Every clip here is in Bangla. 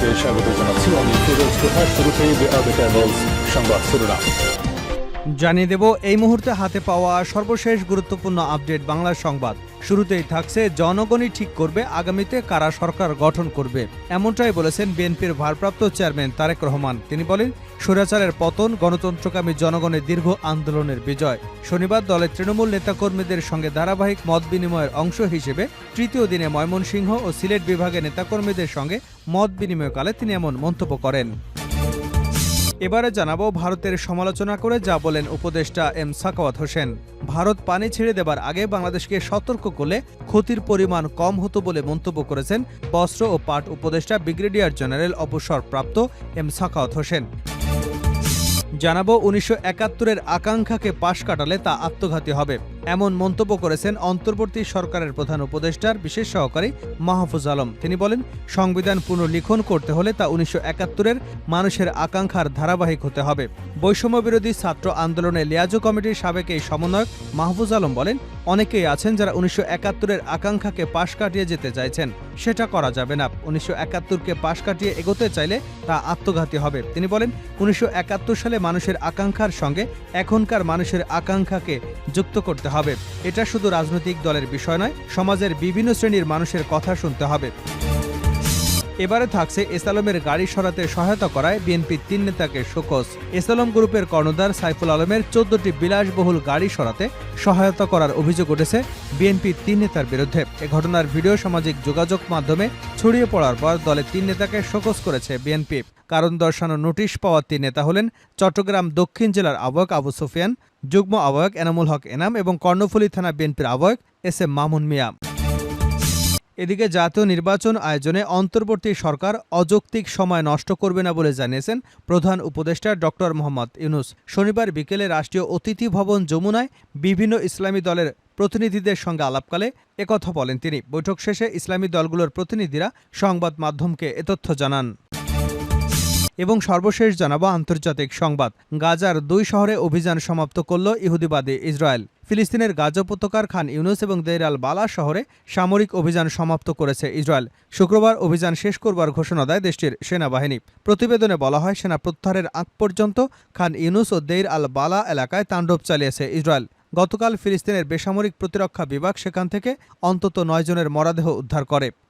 আপনাদেরকে স্বাগত জানাচ্ছি। আমি ফিরোজ দ্য ক্যাবলস সংবাদ শিরোনাম জানিয়ে দেব, এই মুহূর্তে হাতে পাওয়া সর্বশেষ গুরুত্বপূর্ণ আপডেট বাংলা সংবাদ। শুরুতেই থাকছে, জনগণই ঠিক করবে, আগামীতে কারা সরকার গঠন করবে। এমনটাই বলেছেন বিএনপির ভারপ্রাপ্ত চেয়ারম্যান তারেক রহমান। তিনি বলেন, স্বৈরাচারের পতন গণতন্ত্রকামী জনগণের দীর্ঘ আন্দোলনের বিজয়। শনিবার দলের তৃণমূল নেতাকর্মীদের সঙ্গে ধারাবাহিক মত বিনিময়ের অংশ হিসেবে তৃতীয় দিনে ময়মনসিংহ ও সিলেট বিভাগের নেতাকর্মীদের সঙ্গে মত বিনিময়কালে তিনি এমন মন্তব্য করেন। এবারে জানাব ভারতের সমালোচনা করে যা বলেন উপদেষ্টা এম সাকাওয়াত হোসেন। ভারত পানি ছেড়ে দেবার আগে বাংলাদেশকে সতর্ক করলে ক্ষতির পরিমাণ কম হতো বলে মন্তব্য করেছেন বস্ত্র ও পাট উপদেষ্টা ব্রিগেডিয়ার জেনারেল অবসরপ্রাপ্ত এম সাকাওয়াত হোসেন। জানাব উনিশশো একাত্তরের আকাঙ্ক্ষাকে পাশ কাটালে তা আত্মঘাতী হবে। এমন মন্তব্য করেছেন অন্তর্বর্তী সরকারের প্রধান উপদেষ্টার বিশেষ সহকারী মাহফুজ আলম। তিনি বলেন, সংবিধান পুনর্লিখন করতে হলে তা উনিশশো একাত্তরের মানুষের আকাঙ্ক্ষার ধারাবাহিক হতে হবে। বৈষম্য বিরোধী ছাত্র আন্দোলনে লিয়াজো কমিটির সাবেক এই সমন্বয়ক মাহফুজ আলম বলেন, অনেকেই আছেন যারা উনিশশো একাত্তরের আকাঙ্ক্ষাকে পাশ কাটিয়ে যেতে চাইছেন। সেটা করা যাবে না। উনিশশো একাত্তরকে পাশ কাটিয়ে এগোতে চাইলে তা আত্মঘাতী হবে। তিনি বলেন, উনিশশো একাত্তর সালে মানুষের আকাঙ্ক্ষার সঙ্গে এখনকার মানুষের আকাঙ্ক্ষাকে যুক্ত করতে হবে। এটা শুধু রাজনৈতিক দলের বিষয় নয় সমাজের বিভিন্ন শ্রেণির মানুষের কথা শুনতে হবে। এবারে থাকছে এসালমের গাড়ি সরাতে সহায়তা করায় বিএনপির তিন নেতাকে শোকস এসালম গ্রুপের কর্ণধার সাইফুল আলমের চোদ্দটি বিলাসবহুল গাড়ি সরাতে সহায়তা করার অভিযোগ উঠেছে বিএনপির তিন নেতার বিরুদ্ধে। এ ঘটনার ভিডিও সামাজিক যোগাযোগ মাধ্যমে ছড়িয়ে পড়ার পর দলের তিন নেতাকে শোকস করেছে বিএনপি। কারণ দর্শানো নোটিশ পাওয়া তিন নেতা হলেন চট্টগ্রাম দক্ষিণ জেলার আহ্বায়ক আবু সুফিয়ান, যুগ্ম আহ্বায়ক এনামুল হক এনাম এবং কর্ণফুলী থানা বিএনপির আহ্বায়ক এস এম মামুন মিয়া। এদিকে জাতীয় নির্বাচন আয়োজনে অন্তর্বর্তী সরকার অযৌক্তিক সময় নষ্ট করবে না বলে জানিয়েছেন প্রধান উপদেষ্টা ডক্টর মোহাম্মদ ইউনুস। শনিবার বিকেলে রাষ্ট্রীয় অতিথি ভবন যমুনায় বিভিন্ন ইসলামী দলের প্রতিনিধিদের সঙ্গে আলাপকালে একথা বলেন তিনি। বৈঠক শেষে ইসলামী দলগুলোর প্রতিনিধিরা সংবাদ মাধ্যমকে এ তথ্য জানান। এবং সর্বশেষ জানাব আন্তর্জাতিক সংবাদ। গাজার দুই শহরে অভিযান সমাপ্ত করল ইহুদিবাদী ইসরায়েল। ফিলিস্তিনের গাজা উপত্যকার খান ইউনুস এবং দেইর আল বালা শহরে সামরিক অভিযান সমাপ্ত করেছে ইসরায়েল। শুক্রবার অভিযান শেষ করবার ঘোষণা দেয় দেশটির সেনাবাহিনী। প্রতিবেদনে বলা হয়, সেনা প্রত্যাহারের আগ পর্যন্ত খান ইউনুস ও দেইর আল বালা এলাকায় তাণ্ডব চালিয়েছে ইসরায়েল। গতকাল ফিলিস্তিনের বেসামরিক প্রতিরক্ষা বিভাগ সেখান থেকে অন্তত নয় জনের মরাদেহ উদ্ধার করে।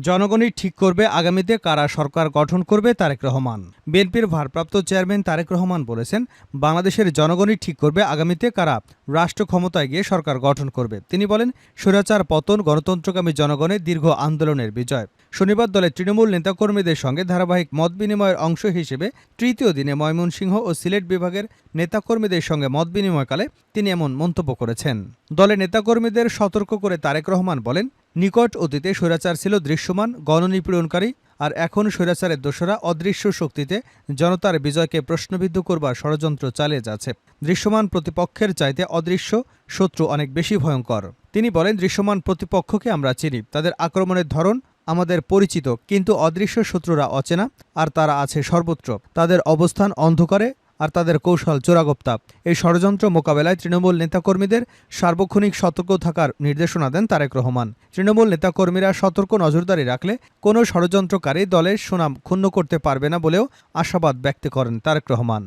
জনগণই ঠিক করবে আগামীতে কারা সরকার গঠন করবে তারেক রহমান। বিএনপির ভারপ্রাপ্ত চেয়ারম্যান তারেক রহমান বলেছেন, বাংলাদেশের জনগণই ঠিক করবে আগামীতে কারা রাষ্ট্র ক্ষমতায় গিয়ে সরকার গঠন করবে। তিনি বলেন, স্বৈরাচার পতন গণতন্ত্রকামী জনগণের দীর্ঘ আন্দোলনের বিজয়। শনিবার দলের তৃণমূল নেতাকর্মীদের সঙ্গে ধারাবাহিক মত বিনিময়ের অংশ হিসেবে তৃতীয় দিনে ময়মনসিংহ ও সিলেট বিভাগের নেতাকর্মীদের সঙ্গে মত বিনিময়কালে তিনি এমন মন্তব্য করেছেন। দলের নেতাকর্মীদের সতর্ক করে তারেক রহমান বলেন নিকট অতীতে স্বৈরাচার ছিল দৃশ্যমান গণনিপীড়নকারী আর এখন স্বৈরাচারের দোষরা অদৃশ্য শক্তিতে জনতার বিজয়কে প্রশ্নবিদ্ধ করবার ষড়যন্ত্র চালিয়ে যাচ্ছে। দৃশ্যমান প্রতিপক্ষের চাইতে অদৃশ্য শত্রু অনেক বেশি ভয়ঙ্কর। তিনি বলেন, দৃশ্যমান প্রতিপক্ষকে আমরা চিনি। তাদের আক্রমণের ধরন আমাদের পরিচিত, কিন্তু অদৃশ্য শত্রুরা অচেনা, আর তারা আছে সর্বত্র। তাদের অবস্থান অন্ধকারে আর তাদের কৌশল চোরাগোপ্তা। এই ষড়যন্ত্র মোকাবেলায় তৃণমূল নেতাকর্মীদের সার্বক্ষণিক সতর্ক থাকার নির্দেশনা দেন তারেক রহমান। তৃণমূল নেতাকর্মীরা সতর্ক নজরদারি রাখলে কোনো ষড়যন্ত্রকারী দলের সুনাম ক্ষুণ্ণ করতে পারবে না বলেও আশাবাদ ব্যক্ত করেন তারেক রহমান।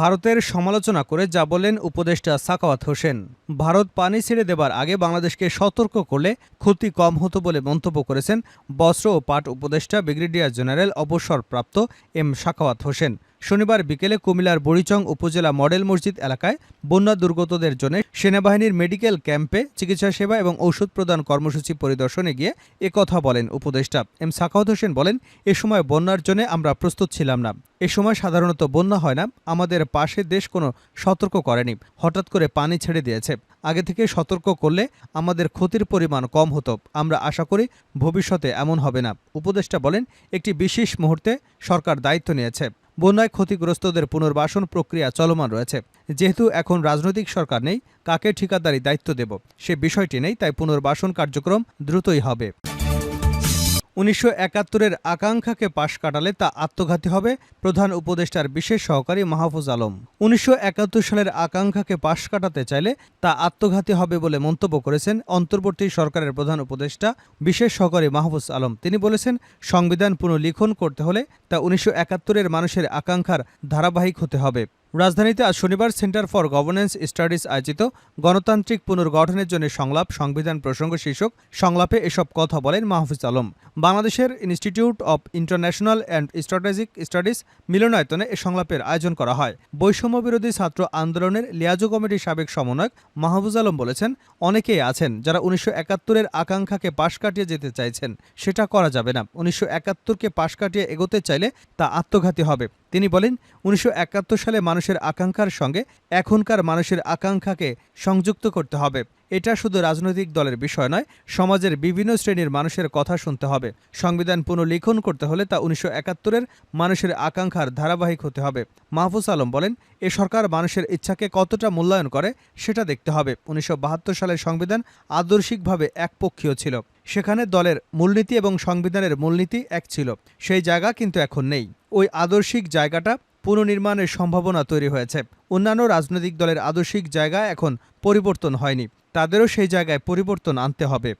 ভারতের সমালোচনা করে যা বলেন উপদেষ্টা সাকাওয়াত হোসেন। ভারত পানি ছেড়ে দেবার আগে বাংলাদেশকে সতর্ক করলে ক্ষতি কম হতো বলে মন্তব্য করেছেন বস্ত্র ও পাট উপদেষ্টা ব্রিগেডিয়ার জেনারেল অবসরপ্রাপ্ত এম সাকাওয়াত হোসেন। শনিবার বিকেলে কুমিল্লার বড়িচং উপজেলা মডেল মসজিদ এলাকায় বন্যা দুর্গতদের জন্য সেনাবাহিনীর মেডিকেল ক্যাম্পে চিকিৎসা সেবা এবং ঔষধ প্রদান কর্মসূচি পরিদর্শনে গিয়ে একথা বলেন উপদেষ্টা। এম সাখাওয়াত হোসেন বলেন, এ সময় বন্যার জন্য আমরা প্রস্তুত ছিলাম না। এ সময় সাধারণত বন্যা হয় না, আমাদের পাশের দেশ কোনো সতর্ক করেনি, হঠাৎ করে পানি ছেড়ে দিয়েছে। আগে থেকে সতর্ক করলে আমাদের ক্ষতির পরিমাণ কম হতো। আমরা আশা করি ভবিষ্যতে এমন হবে না। উপদেষ্টা বলেন, একটি বিশেষ মুহূর্তে সরকার দায়িত্ব নিয়েছে। বন্যায় ক্ষতিগ্রস্তদের পুনর্বাসন প্রক্রিয়া চলমান রয়েছে। যেহেতু এখন রাজনৈতিক সরকার নেই, কাকে ঠিকাদারি দায়িত্ব দেব? সে বিষয়টি নেই, তাই পুনর্বাসন কার্যক্রম দ্রুতই হবে। উনিশশো একাত্তরের আকাঙ্ক্ষাকে পাশ কাটালে তা আত্মঘাতী হবে, প্রধান উপদেষ্টার বিশেষ সহকারী মাহফুজ আলম। উনিশশো একাত্তর সালের আকাঙ্ক্ষাকে পাশ কাটাতে চাইলে তা আত্মঘাতী হবে বলে মন্তব্য করেছেন অন্তর্বর্তী সরকারের প্রধান উপদেষ্টা, বিশেষ সহকারী মাহফুজ আলম। তিনি বলেছেন, সংবিধান পুনর্লিখন করতে হলে তা উনিশশো একাত্তরের মানুষের আকাঙ্ক্ষার ধারাবাহিক হতে হবে। রাজধানীতে আজ শনিবার সেন্টার ফর গভর্নেন্স স্টাডিজ আয়োজিত গণতান্ত্রিক পুনর্গঠনের জন্য সংলাপ, সংবিধান প্রসঙ্গ শীর্ষক সংলাপে এসব কথা বলেন মাহফুজ আলম। বাংলাদেশের institute of international and strategic studies মিলনায়তনে এ সংলাপের আয়োজন করা হয়। বৈষম্য বিরোধী ছাত্র আন্দোলনের লিয়াজু কমিটির সাবেক সমন্বয়ক মাহফুজ আলম বলেছেন, অনেকেই আছেন যারা উনিশশো একাত্তরের আকাঙ্ক্ষাকে পাশ কাটিয়ে যেতে চাইছেন, সেটা করা যাবে না। উনিশশো একাত্তরকে পাশ কাটিয়ে এগোতে চাইলে তা আত্মঘাতী হবে। তিনি বলেন উনিশশো একাত্তর সালে মানুষের আকাঙ্ক্ষার সঙ্গে এখনকার মানুষের আকাঙ্ক্ষাকে সংযুক্ত করতে হবে। এটা শুধু রাজনৈতিক দলের বিষয় নয়, সমাজের বিভিন্ন শ্রেণির মানুষের কথা শুনতে হবে। সংবিধান পুনর্লিখন করতে হলে তা উনিশশো একাত্তরের মানুষের আকাঙ্ক্ষার ধারাবাহিক হতে হবে। মাহফুজ আলম বলেন, এ সরকার মানুষের ইচ্ছাকে কতটা মূল্যায়ন করে সেটা দেখতে হবে। উনিশশো বাহাত্তর সালের সংবিধান আদর্শিকভাবে একপক্ষীয় ছিল। সেখানে দলের মূলনীতি এবং সংবিধানের মূলনীতি এক ছিল। সেই জায়গা কিন্তু এখন নেই। ওই আদর্শিক জায়গাটা পুনর্নির্মাণের সম্ভাবনা তৈরি হয়েছে। অন্যান্য রাজনৈতিক দলের আদর্শিক জায়গা এখন পরিবর্তন হয়নি। তাদেরও সেই জায়গায় পরিবর্তন আনতে হবে।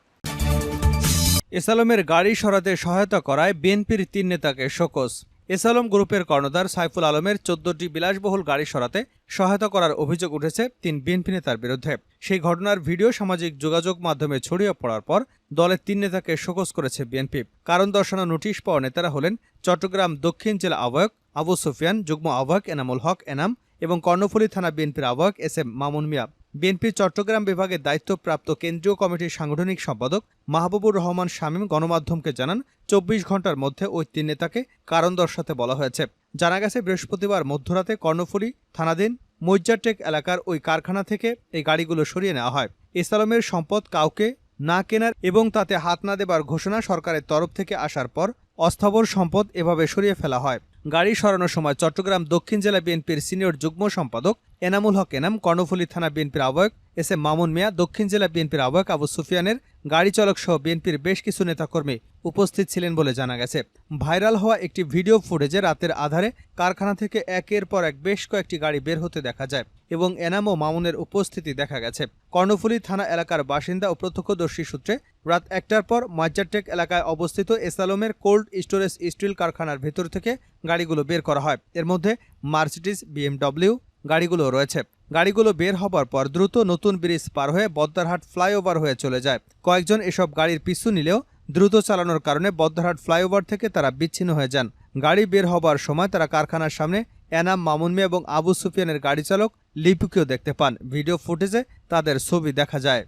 এসালমের গাড়ি সরাতে সহায়তা করায় বিএনপির তিন নেতাকে শোকস এসালম গ্রুপের কর্ণধার সাইফুল আলমের চোদ্দটি বিলাসবহুল গাড়ি সরাতে সহায়তা করার অভিযোগ উঠেছে তিন বিএনপি নেতার বিরুদ্ধে। সেই ঘটনার ভিডিও সামাজিক যোগাযোগ মাধ্যমে ছড়িয়ে পড়ার পর দলের তিন নেতাকে শোকস করেছে বিএনপি। কারণ দর্শানো নোটিশ পাওয়া নেতারা হলেন চট্টগ্রাম দক্ষিণ জেলা আহ্বায়ক আবু সুফিয়ান, যুগ্ম আহ্বায়ক এনামুল হক এনাম এবং কর্ণফুলী থানা বিএনপির আহ্বায়ক S M Mamun Mia. BNP Chittagong বিভাগের দায়িত্বপ্রাপ্ত কেন্দ্রীয় কমিটির সাংগঠনিক সম্পাদক মাহবুবুর রহমান শামীম গণমাধ্যমকে জানান, চব্বিশ ঘণ্টার মধ্যে ওই তিন নেতাকে কারণ দর্শাতে বলা হয়েছে। জানা গেছে, বৃহস্পতিবার মধ্যরাতে কর্ণফুলী, থানাধীন মৈজারটেক এলাকার ওই কারখানা থেকে এই গাড়িগুলো সরিয়ে নেওয়া হয়। ইসলামের সম্পদ কাউকে না কেনার এবং তাতে হাত না দেবার ঘোষণা সরকারের তরফ থেকে আসার পর অস্থাবর সম্পদ এভাবে সরিয়ে ফেলা হয়। গাড়ি সরানোর সময় চট্টগ্রাম দক্ষিণ জেলা বিএনপির সিনিয়র যুগ্ম সম্পাদক এনামুল হক এনাম, কর্ণফুলী থানা বিএনপির আহ্বায়ক এস এম মামুন মিয়া, দক্ষিণ জেলা বিএনপির আহ্বায়ক আবু সুফিয়ানের গাড়ি চালক সহ বিএনপির বেশ কিছু নেতাকর্মী উপস্থিত ছিলেন বলে জানা গেছে। ভাইরাল হওয়া একটি ভিডিও ফুটেজে রাতের আধারে কারখানা থেকে একের পর এক বেশ কয়েকটি গাড়ি বের হতে দেখা যায়। এবং এনাম মামুনের উপস্থিতি দেখা গেছে। কর্ণফুলী থানা এলাকার বাসিন্দা ও প্রত্যক্ষদর্শী সূত্রে রাত একটার পর মাজ্জারটেক এলাকায় অবস্থিত এসালমের কোল্ড স্টোরেজ স্টিল কারখানার ভেতর থেকে গাড়িগুলো বের করা হয়। এর মধ্যে মার্সিডিস বিএমডব্লিউ গাড়িগুলো রয়েছে। গাড়িগুলো বের হবার পর দ্রুত নতুন ব্রিজ পার হয়ে বদ্দারহাট ফ্লাইওভার হয়ে চলে যায়। কয়েকজন এসব গাড়ির পিছু নিলেও দ্রুত চালানোর কারণে বদ্দারহাট ফ্লাইওভার থেকে তারা বিচ্ছিন্ন হয়ে যান। গাড়ি বের হবার সময় তারা কারখানার সামনে এনাম মামুন মিয়া এবং আবু সুফিয়ানের গাড়ি চালক লিপুকেও দেখতে পান। ভিডিও ফুটেজে তাদের ছবি দেখা যায়।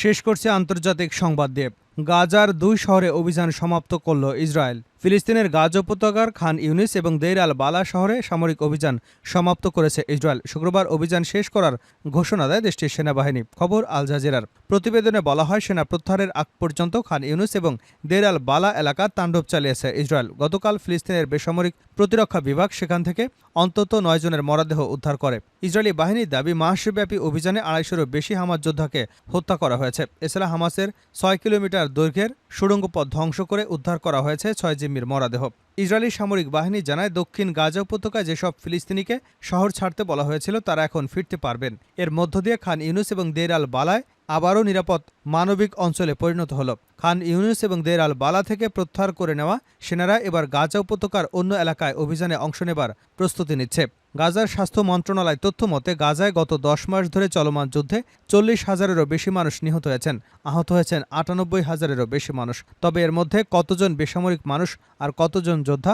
শেষ করছে আন্তর্জাতিক সংবাদ দিয়ে গাজার দুই শহরে অভিযান সমাপ্ত করল ইসরায়েল। ফিলিস্তিনের গাজ উপত্যকার খান ইউনিস এবং দেইর আল বালা শহরে সামরিক অভিযান সমাপ্ত করেছে ইসরায়েল। শুক্রবার অভিযান শেষ করার ঘোষণা দেয় দেশটির সেনাবাহিনী। খবর আল জাজিরার। প্রতিবেদনে বলা হয়, সেনা প্রত্যাহারের আগ পর্যন্ত খান ইউনুস এবং দের আল বালা এলাকা তাণ্ডব চালিয়েছে ইসরায়েল। গতকাল ফিলিস্তিনের বেসামরিক প্রতিরক্ষা বিভাগ সেখান থেকে অন্তত নয় জনের মরদেহ উদ্ধার করে। ইসরায়েলি বাহিনীর দাবি, মাসব্যাপী অভিযানে আড়াইশোরও বেশি হামাস যোদ্ধাকে হত্যা করা হয়েছে। এছাড়া হামাসের ছয় কিলোমিটার দৈর্ঘ্যের সুড়ঙ্গ পথ ধ্বংস করে উদ্ধার করা হয়েছে ছয় জিম্মির মরদেহ ইসরায়েলি সামরিক বাহিনী জানায়, দক্ষিণ গাজা উপত্যকায় যেসব ফিলিস্তিনিকে শহর ছাড়তে বলা হয়েছিল, তারা এখন ফিরতে পারবেন। এর মধ্য দিয়ে খান ইউনুস এবং দের আল বালায় আবারও নিরাপদ মানবিক অঞ্চলে পরিণত হল। খান ইউনুস এবং দের আল বালা থেকে প্রত্যাহার করে নেওয়া সেনারা এবার গাজা উপত্যকার অন্য এলাকায় অভিযানে অংশ নেবার প্রস্তুতি নিচ্ছে। গাজার স্বাস্থ্য মন্ত্রণালয় তথ্য মতে, গাজায় গত দশ মাস ধরে চলমান যুদ্ধে চল্লিশ হাজারেরও বেশি মানুষ নিহত হয়েছেন, আহত হয়েছেন আটানব্বই হাজারেরও বেশি মানুষ। তবে এর মধ্যে কতজন বেসামরিক মানুষ আর কতজন যোদ্ধা